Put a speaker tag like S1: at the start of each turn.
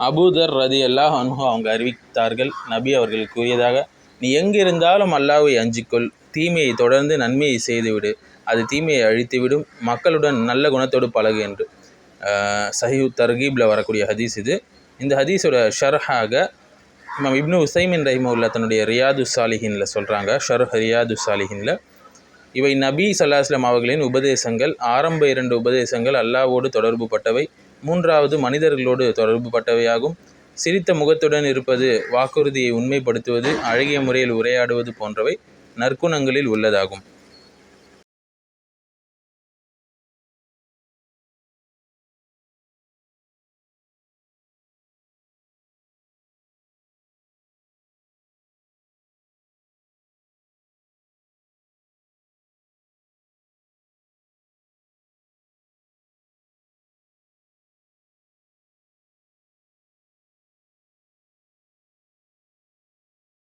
S1: அபூதர் ரதி அல்லாஹ் அன்ஹு அவங்க அறிவித்தார்கள். நபி அவர்கள் கூறியதாக நீ எங்கிருந்தாலும் அல்லாவை அஞ்சிக்கொள். தீமையை தொடர்ந்து நன்மையை செய்துவிடு. அது தீமையை அழித்துவிடும். மக்களுடன் நல்ல குணத்தோடு பழகு என்று. சஹிஹு தர்கீபில் வரக்கூடிய ஹதீஸ் இது. இந்த ஹதீஸோட ஷர்ஹாக இமாம் இப்னு உசைமின் ரஹிமுல்லா தன்னுடைய ரியாது சாலிஹின்ல சொல்கிறாங்க ஷர்ஹ் ரியாது சாலிஹின்ல. இவை நபி சல்லாஹ்லாம் அவர்களின் உபதேசங்கள். ஆரம்ப இரண்டு உபதேசங்கள் அல்லாவோடு தொடர்பு பட்டவை மூன்றாவது மனிதர்களோடு தொடர்பு பட்டவையாகும் சிரித்த முகத்துடன் இருப்பது வாக்குறுதியை உண்மைப்படுத்துவது அழகிய முறையில் உரையாடுவது போன்றவை நற்குணங்களில் உள்ளதாகும்.